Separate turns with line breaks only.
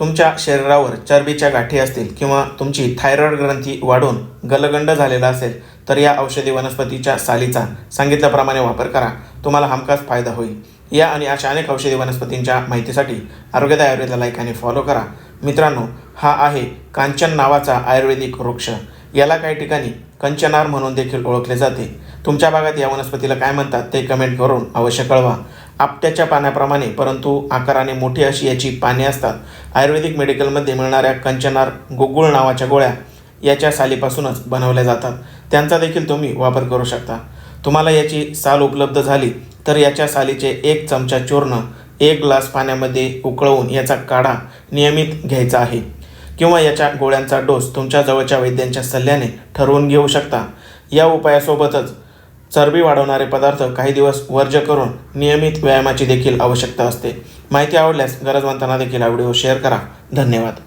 तुमच्या शरीरावर चरबीच्या गाठी असतील किंवा तुमची थायरॉइड ग्रंथी वाढून गलगंड झालेला असेल तर या औषधी वनस्पतीच्या सालीचा सांगितल्याप्रमाणे वापर करा. तुम्हाला हमखास फायदा होईल. या आणि अशा अनेक औषधी वनस्पतींच्या माहितीसाठी आरोग्यदाय आयुर्वेदा लाईक आणि फॉलो करा. मित्रांनो हा आहे कांचन नावाचा आयुर्वेदिक वृक्ष. याला काही ठिकाणी कंचनार म्हणून देखील ओळखले जाते. तुमच्या भागात या वनस्पतीला काय म्हणतात ते कमेंट करून अवश्य कळवा. आपट्याच्या पाण्याप्रमाणे परंतु आकाराने मोठी अशी याची पाने असतात. आयुर्वेदिक मेडिकलमध्ये मिळणाऱ्या कंचनार गोगुळ नावाच्या गोळ्या याच्या सालीपासूनच बनवल्या जातात. त्यांचा देखील तुम्ही वापर करू शकता. तुम्हाला याची साल उपलब्ध झाली तर याच्या सालीचे एक चमचा चूर्ण एक ग्लास पाण्यामध्ये उकळवून याचा काढा नियमित घ्यायचा आहे. किंवा याच्या गोळ्यांचा डोस तुमच्या जवळच्या वैद्यांच्या सल्ल्याने ठरवून घेऊ शकता. या उपायासोबतच चरबी वाढवणारे पदार्थ काही दिवस वर्ज्य करून नियमित व्यायामाची देखील आवश्यकता असते. माहिती आवडल्यास गरजवंतांना देखील हा व्हिडिओ शेअर करा. धन्यवाद.